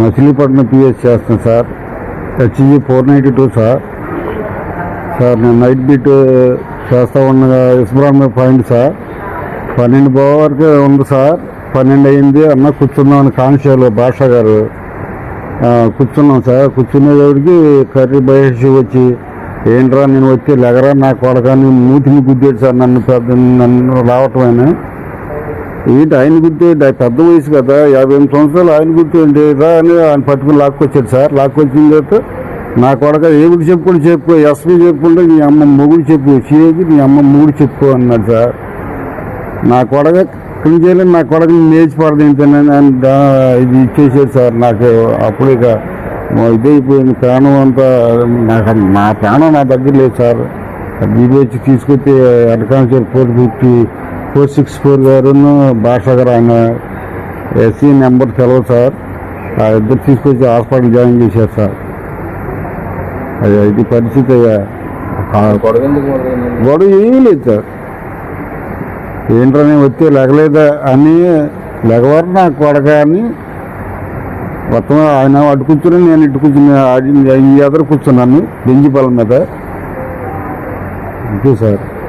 Machilipatnam PS చేస్తాను sir. HG four ninety two sir. Sir నేను night beat చేస్తా ఉండగా ఇస్బ్రాహ్మ పాయింట్ సార్. పన్నెండు బావ వరకు ఉంది సార్. పన్నెండు అయింది అన్న కూర్చున్నామని కానిస్టేబుల్ భాష గారు. కూర్చున్నాం సార్. కూర్చునేటప్పటికి కర్రీ బయసి వచ్చి ఏంట్రా నేను వచ్చి లెగరా నా నేను మూతిని గుద్దేడు సార్. నన్ను పెద్ద నన్ను రావటమేనా? ఏంటి ఆయన గుర్తేంటి ఆయన పెద్ద వయసు కదా యాభై ఎనిమిది సంవత్సరాలు ఆయన గుర్తేంటి రా అని ఆయన పట్టుకుని లాక్కొచ్చాడు సార్. లాక్కొచ్చిన తర్వాత నా కొడక ఏమిటి చెప్పుకొని చెప్పు ఎస్పీ చెప్పుకుంటే నీ అమ్మ మొగుడు చెప్పు సిఏకి నీ అమ్మ మూడు చెప్పు అన్నాడు సార్. నా కొడక క్రింజేలు నా కొడకని మేచి ఏంటని ఇది ఇచ్చేసాడు సార్. నాకు అప్పుడు ఇక ఇదైపోయింది ప్రాణం అంతా నాకు నా ప్రాణం నా దగ్గర లేదు సార్. బీబీహెచ్ తీసుకొచ్చి అడ్కాన్సర్ పోటీ పెట్టి ఫోర్ సిక్స్ ఫోర్ గారును భాషా గారు ఆయన ఎస్సీ నెంబర్ తెలవదు సార్. ఆ ఇద్దరు తీసుకొచ్చి హాస్పిటల్ జాయిన్ చేశారు సార్. అది ఇది పరిస్థితి అయ్యా. గొడవ ఏమీ లేదు సార్. ఏంటనే వచ్చి లెగలేదా అని లెగవారు నా కొడక అని మొత్తం ఆయన అటు కూర్చుని నేను ఇటు కూర్చుని ఈ ఎదురు కూర్చున్నాను. బెంజిపాల మీద. అంతే సార్.